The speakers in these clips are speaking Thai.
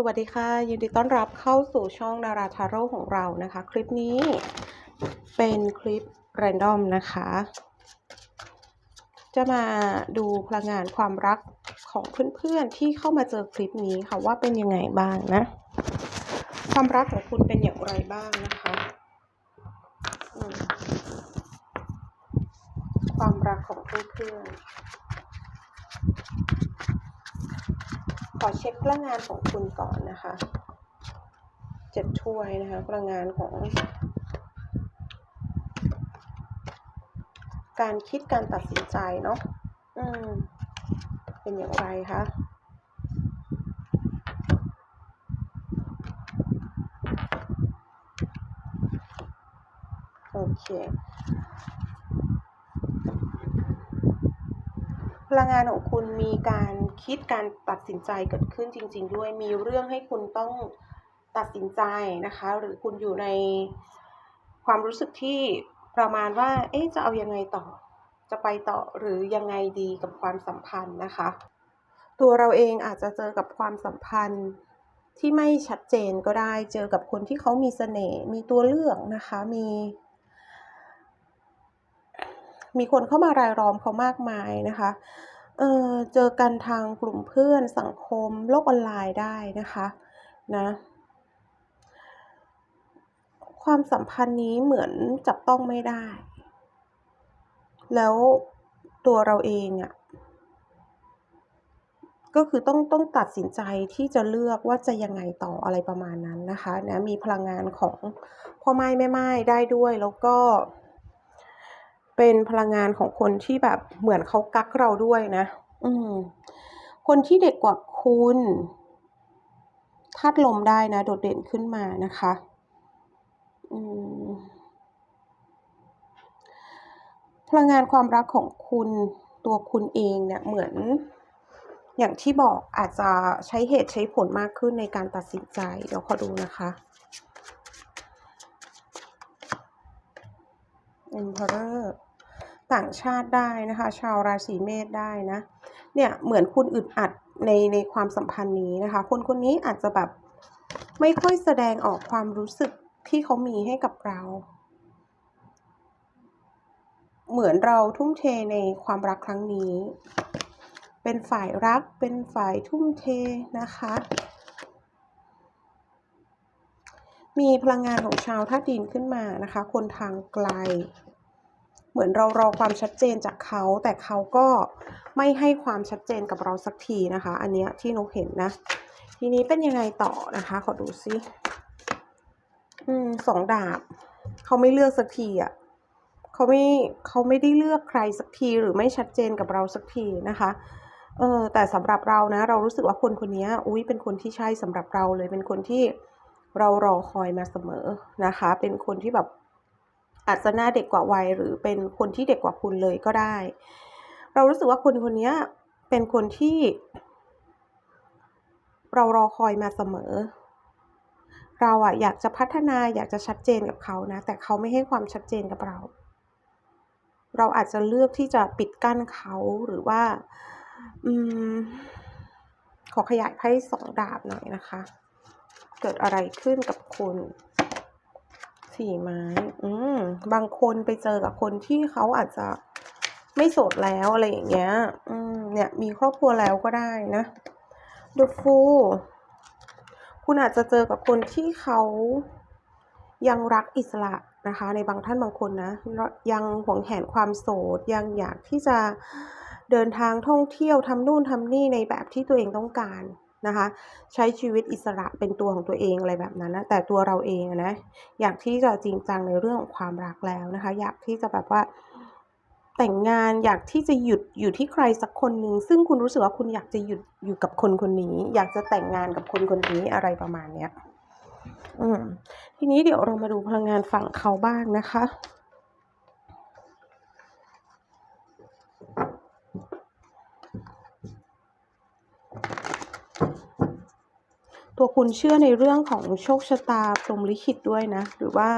สวัสดีค่ะยินดีต้อนรับเข้าสู่ช่องดาราทาโร่ของเรานะคะ คลิปนี้เป็นคลิปแรนดอมนะคะ จะมาดูพลังงานความรักของเพื่อนๆที่เข้ามาเจอคลิปนี้ค่ะว่าเป็นยังไงบ้างนะ ความรักของคุณเป็นอย่างไรบ้างนะคะ ความรักของเพื่อนๆ ขอเช็คพลังงานของคุณก่อนนะคะเจ็ดถ้วยนะคะพลังงานของ การคิดการตัดสินใจเนาะอืม เป็นอย่างไรคะโอเค พลังงานของคุณมีการคิดการตัดสินใจเกิดขึ้นจริง ๆ ด้วยมีเรื่องให้คุณต้องตัดสินใจนะคะ หรือคุณอยู่ในความรู้สึกที่ประมาณว่า เอ๊ะจะเอายังไงต่อ จะไปต่อหรือยังไงดีกับความสัมพันธ์นะคะ ตัวเราเองอาจจะเจอกับความสัมพันธ์ที่ไม่ชัดเจนก็ได้ เจอกับคนที่เขามีเสน่ห์มีตัวเลือกนะคะ มี มีคนเข้ามารายล้อมเขามากมายนะคะเเจอกันทางกลุ่มเพื่อนสังคมโลกออนไลน์ได้นะคะนะความสัมพันธ์นี้เหมือนจับต้องไม่ได้ แล้วตัวเราเองอะ่ะก็คือต้องต้องตัดสินใจที่จะเลือกว่าจะยังไงต่ออะไรประมาณนั้นนะคะนะมีพลังงานของพ่อไม้แม่ไม้ได้ด้วยแล้วก็ เป็นพลังงานของคนที่แบบเหมือนเขากักเราด้วยนะ อืม คนที่เด็กกว่าคุณธาตุลมได้นะ โดดเด่นขึ้นมานะคะ อืมพลังงานความรักของคุณตัวคุณเองเนี่ยเหมือน อย่างที่บอกอาจจะใช้เหตุใช้ผลมากขึ้นในการตัดสินใจ เดี๋ยวขอดูนะคะ Emperor ต่างชาติได้นะคะ ชาวราศีเมษได้นะเนี่ยเหมือนคุณอึดอัดในในความสัมพันธ์นี้นะคะ คนคนนี้อาจจะแบบไม่ค่อยแสดงออกความรู้สึกที่เขามีให้กับเรา เหมือนเราทุ่มเทในความรักครั้งนี้ เป็นฝ่ายรักเป็นฝ่ายทุ่มเทนะคะ มีพลังงานของชาวธาตุดินขึ้นมานะคะ คนทางไกล เหมือนเรารอความชัดเจนจากเขา แต่เขาก็ไม่ให้ความชัดเจนกับเราสักทีนะคะ อันเนี้ยที่นกเห็นนะ ทีนี้เป็นยังไงต่อนะคะ ขอดูซิอืมสองดาบ เขาไม่เลือกสักทีอะเขาไม่เขาไม่ได้เลือกใครสักทีหรือไม่ชัดเจนกับเราสักทีนะคะเออแต่สำหรับเรานะ เรารู้สึกว่าคนคนนี้อุ้ยเป็นคนที่ใช่สำหรับเราเลยเป็นคนที่เรารอคอยมาเสมอนะคะ เป็นคนที่แบบ อาจจะหน้าเด็กกว่าวัย หรือเป็นคนที่เด็กกว่าคุณเลยก็ได้ เรารู้สึกว่าคนคนนี้เป็นคนที่ เรารอคอยมาเสมอ เราอะอยากจะพัฒนาอยากจะชัดเจนกับเขานะ แต่เขาไม่ให้ความชัดเจนกับเรา เราอาจจะเลือกที่จะปิดกั้นเขาหรือว่าอืมขอขยายไพ่สองดาบหน่อยนะคะ เกิดอะไรขึ้นกับคุณ สี่ไม้ อืม บางคนไปเจอกับคนที่เขาอาจจะไม่โสดแล้วอะไรอย่างเงี้ย อืม เนี่ยมีครอบครัวแล้วก็ได้นะ The Fool คุณอาจจะเจอกับคนที่เขายังรักอิสระนะคะ ในบางท่านบางคนนะ ยังหวงแหนความโสด ยังอยากที่จะเดินทางท่องเที่ยวทำนู่นทำนี่ในแบบที่ตัวเองต้องการ นะคะ ใช้ชีวิตอิสระเป็นตัวของตัวเองอะไรแบบนั้นนะแต่ตัวเราเองนะอยากที่จะจริงจังในเรื่องของความรักแล้วนะคะ อยากที่จะแบบว่าแต่งงานอยากที่จะหยุดอยู่ที่ใครสักคนหนึ่งซึ่งคุณรู้สึกว่าคุณอยากจะหยุดอยู่กับคนคนนี้ อยากจะแต่งงานกับคนคนนี้อะไรประมาณเนี้ยอืมทีนี้เดี๋ยวเรามาดูพลังงานฝั่งเขาบ้างนะคะ ตัวคุณเชื่อในเรื่องของโชคชะตาพรหมลิขิตด้วยนะ หรือว่า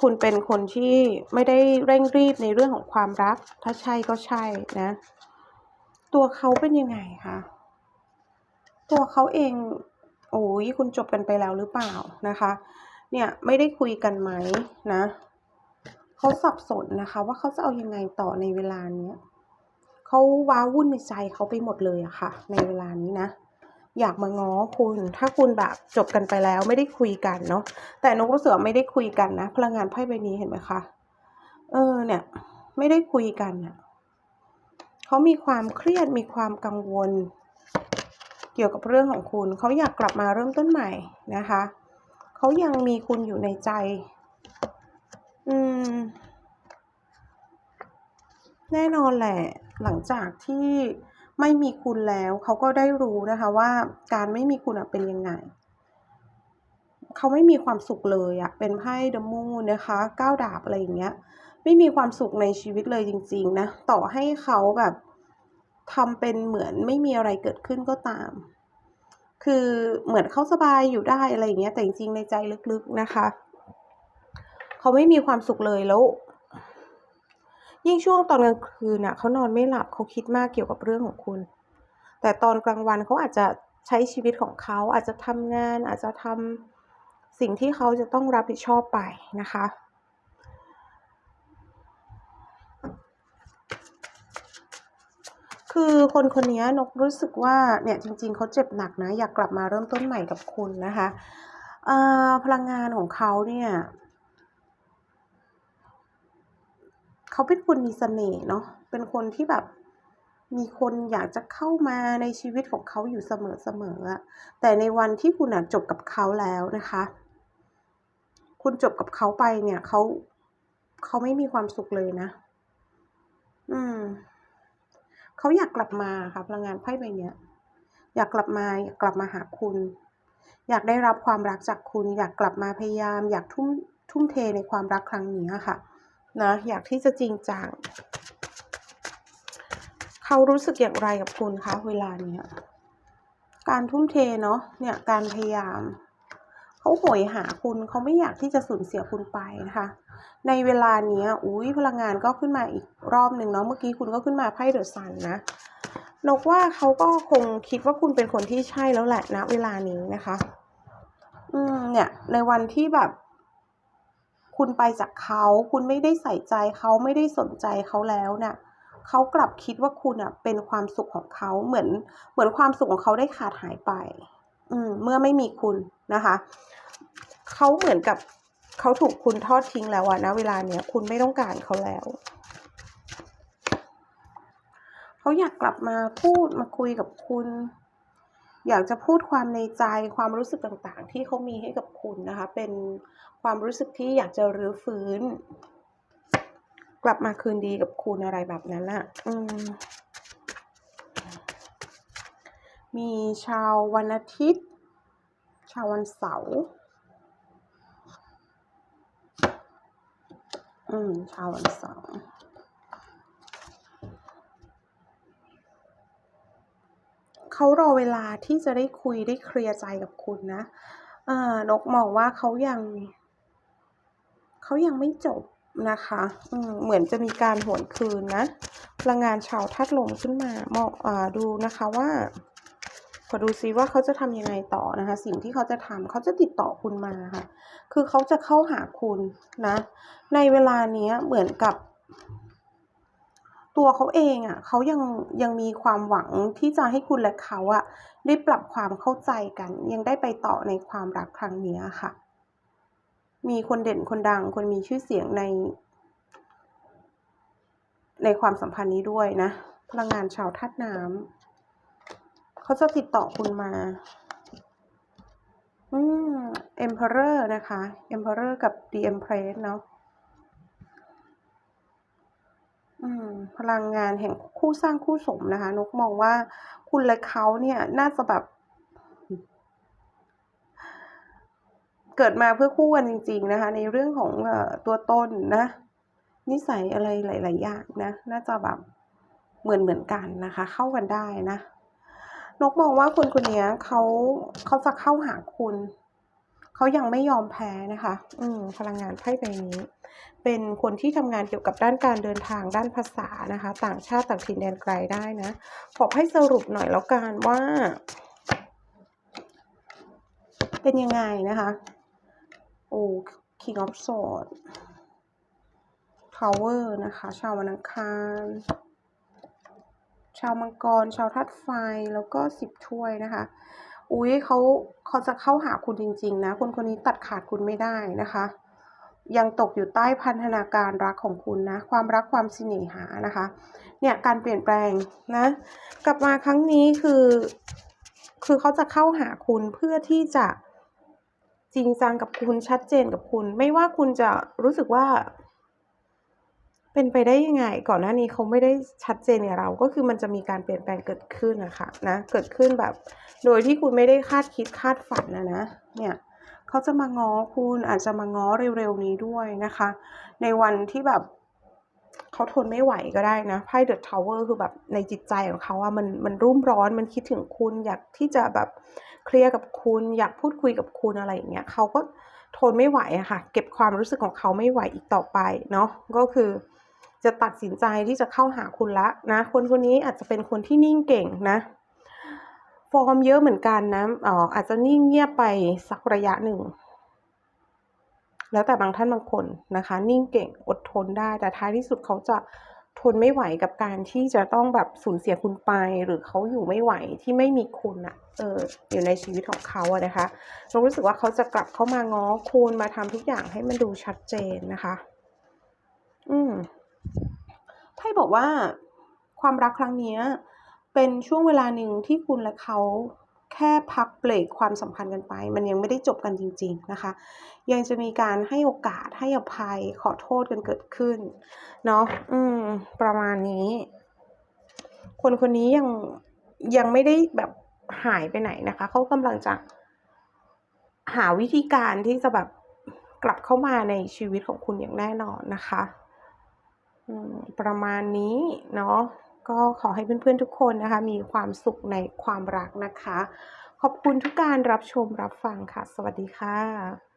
คุณเป็นคนที่ไม่ได้เร่งรีบในเรื่องของความรัก ถ้าใช่ก็ใช่นะ ตัวเขาเป็นยังไงคะตัวเขาเอง โอ้ยคุณจบกันไปแล้วหรือเปล่านะคะ เนี่ยไม่ได้คุยกันไหมนะเขาสับสนนะคะว่าเขาจะเอายังไงต่อในเวลานี้เขาว้าวุ่นในใจเขาไปหมดเลยอะค่ะ ในเวลานี้นะ อยากมาง้อคุณ ถ้าคุณแบบจบกันไปแล้วไม่ได้คุยกันเนาะแต่นกรู้สึกไม่ได้คุยกันนะ พลังงานไพ่ใบนี้เห็นไหมคะเออเนี่ย ไม่ได้คุยกันเนี่ยเขามีความเครียดมีความกังวล เกี่ยวกับเรื่องของคุณ เขาอยากกลับมาเริ่มต้นใหม่นะคะเขายังมีคุณอยู่ในใจ อืม แน่นอนแหละ หลังจากที่ ไม่มีคุณแล้วเขาก็ได้รู้นะคะว่าการไม่มีคุณเป็นยังไงเขาไม่มีความสุขเลยอะเป็นไพ่เดมูนะคะก้าวดาบอะไรอย่างเงี้ย ไม่มีความสุขในชีวิตเลยจริง ๆ นะ ต่อให้เขาแบบทำเป็นเหมือนไม่มีอะไรเกิดขึ้นก็ตาม คือเหมือนเขาสบายอยู่ได้อะไรอย่างเงี้ย แต่จริงๆในใจลึกๆนะคะ เขาไม่มีความสุขเลยแล้ว ยิ่งช่วงตอนกลางคืนน่ะเขานอนไม่หลับเขาคิดมากเกี่ยวกับเรื่องของคุณ แต่ตอนกลางวันเขาอาจจะใช้ชีวิตของเขาอาจจะทำงาน อาจจะทำสิ่งที่เขาจะต้องรับผิดชอบไปนะคะคือคนคนนี้นกรู้สึกว่าเนี่ยจริงๆเขาเจ็บหนักนะ อยากกลับมาเริ่มต้นใหม่กับคุณนะคะพลังงานของเขาเนี่ย เขาเป็นคนมีเสน่ห์เนาะเป็นคนที่แบบมีคนอยากจะเข้ามาในชีวิตของเขาอยู่เสมอๆอแต่ในวันที่คุณจบกับเขาแล้วนะคะ คุณจบกับเขาไปเนี่ยเขาเขาไม่มีความสุขเลยนะ อืมเขาอยากกลับมาค่ะพลังงานไพ่ใบเนี้ย อยากกลับมาอยากกลับมาหาคุณ อยากได้รับความรักจากคุณ อยากกลับมาพยายาม อยากทุ่มทุ่มเทในความรักครั้งนี้ค่ะ นะอยากที่จะจริงจังเขารู้สึกอย่างไรกับคุณคะเวลาเนี้ยการทุ่มเทเนาะเนี่ยการพยายามเขาโหยหาคุณเขาไม่อยากที่จะสูญเสียคุณไปนะคะ ในเวลานี้อุ้ยพลังงานก็ขึ้นมาอีกรอบหนึ่งเนาะเมื่อกี้คุณก็ขึ้นมาไพ่เดอะซันนะนกว่าเขาก็คงคิดว่าคุณเป็นคนที่ใช่แล้วแหละนะ เวลานี้นะคะ อืมเนี่ย ในวันที่แบบ คุณไปจากเขา คุณไม่ได้ใส่ใจเขาไม่ได้สนใจเขาแล้วเนี่ยเขากลับคิดว่าคุณอะ เป็นความสุขของเขาเหมือน เหมือนความสุขของเขาได้ขาดหายไป อืม เมื่อไม่มีคุณนะคะเขาเหมือนกับเขาถูกคุณทอดทิ้งแล้วอะนะ เวลาเนี้ยคุณไม่ต้องการเขาแล้วเขาอยากกลับมาพูดมาคุยกับคุณ อยากจะพูดความในใจความรู้สึกต่างๆ ที่เขามีให้กับคุณนะคะ เป็นความรู้สึกที่อยากจะรื้อฟื้น กลับมาคืนดีกับคุณอะไรแบบนั้นอะอืมมีชาววันอาทิตย์ ชาววันเสาร์อืมชาววันเสาร์ เขารอเวลาที่จะได้คุยได้เคลียร์ใจกับคุณนะอ่านกมองว่าเขายังเขายังไม่จบนะคะอืมเหมือนจะมีการหวนคืนนะ พลังงานชาวธาตุลมขึ้นมามองอ่าดูนะคะว่าขอดูซิว่าเขาจะทำยังไงต่อนะคะ สิ่งที่เขาจะทำเขาจะติดต่อคุณมาค่ะ คือเขาจะเข้าหาคุณนะ ในเวลาเนี้ยเหมือนกับ ตัวเขาเองอะ่ะเขายังยังมีความหวังที่จะให้คุณและเขาอะได้ปรับความเข้าใจกัน ยังได้ไปต่อในความรักครั้งนี้ค่ะ มีคนเด่นคนดัง คนมีชื่อเสียงใน ในความสัมพันธ์นี้ด้วยนะ พลังงานชาวธาตุน้ำเขาจะติดต่อคุณมา อืม Emperor นะคะ Emperor กับ The Empress เนาะ อืม พลังงานแห่งคู่สร้างคู่สมนะคะ นกมองว่าคุณและเขาเนี่ยน่าจะแบบ เกิดมาเพื่อคู่กันจริง ๆ นะคะ ในเรื่องของตัวตนนะ นิสัยอะไรหลาย ๆ อย่างนะ น่าจะแบบเหมือนเหมือนกันนะคะ เข้ากันได้นะ นกมองว่าคนคนนี้เขาเขาจะเข้าหาคุณ เขายังไม่ยอมแพ้นะคะ อืมพลังงานไพ่ใบนี้ เป็นคนที่ทำงานเกี่ยวกับด้านการเดินทางด้านภาษานะคะ ต่างชาติต่างถิ่นแดนไกลได้นะขอให้สรุปหน่อยแล้วกันว่า เป็นยังไงนะคะ โอ้ King of Swords Tower นะคะ ชาววันอังคารชาวมังกร ชาวธาตุไฟ แล้วก็สิบถ้วยนะคะ อุ้ยเขาเขาจะเข้าหาคุณจริง ๆ นะ คนคนนี้ตัดขาดคุณไม่ได้นะคะ ยังตกอยู่ใต้พันธนาการรักของคุณนะ ความรักความสิเนหานะคะ เนี่ยการเปลี่ยนแปลงนะ กลับมาครั้งนี้คือ คือเขาจะเข้าหาคุณเพื่อที่จะจริงจังกับคุณชัดเจนกับคุณ ไม่ว่าคุณจะรู้สึกว่า เป็นไปได้ยังไง ก่อนหน้านี้เขาไม่ได้ชัดเจนกับเรา ก็คือมันจะมีการเปลี่ยนแปลงเกิดขึ้นนะคะนะ เกิดขึ้นแบบ โดยที่คุณไม่ได้คาดคิดคาดฝันนะนะ เนี่ยเขาจะมาง้อคุณอาจจะมาง้อเร็วๆนี้ด้วยนะคะ ในวันที่แบบเขาทนไม่ไหวก็ได้นะไพ่เดอะทาวเวอร์คือแบบในจิตใจของเขาอะมันมันรุ่มร้อนมันคิดถึงคุณ อยากที่จะแบบเคลียร์กับคุณ อยากพูดคุยกับคุณอะไรอย่างเงี้ยเขาก็ทนไม่ไหวอะค่ะ เก็บความรู้สึกของเขาไม่ไหวอีกต่อไปเนาะก็คือ จะตัดสินใจที่จะเข้าหาคุณละนะคนคนนี้อาจจะเป็นคนที่นิ่งเก่งนะฟอร์มเยอะเหมือนกันนะอ๋ออาจจะนิ่งเงียบไปสักระยะหนึ่ง แล้วแต่บางท่านบางคนนะคะ นิ่งเก่งอดทนได้ แต่ท้ายที่สุดเขาจะทนไม่ไหวกับการที่จะต้องแบบสูญเสียคุณไป หรือเขาอยู่ไม่ไหวที่ไม่มีคุณอะเอออยู่ในชีวิตของเขาอะนะคะเรารู้สึกว่าเขาจะกลับเข้ามาง้อคุณมาทำทุกอย่างให้มันดูชัดเจนนะคะ อืม ไพ่บอกว่าความรักครั้งนี้เป็นช่วงเวลาหนึ่งที่คุณและเขาแค่พักเบรกความสัมพันธ์กันไป มันยังไม่ได้จบกันจริง ๆนะคะ ยังจะมีการให้โอกาสให้อภัยขอโทษกันเกิดขึ้นเนาะอืม ประมาณนี้ คนคนนี้ยังยังไม่ได้แบบหายไปไหนนะคะ เขากำลังจะหาวิธีการที่จะแบบกลับเข้ามาในชีวิตของคุณอย่างแน่นอนนะคะ ประมาณนี้เนาะก็ขอให้เพื่อนๆทุกคนนะคะ มีความสุขในความรักนะคะ ขอบคุณทุกการรับชมรับฟังค่ะ สวัสดีค่ะ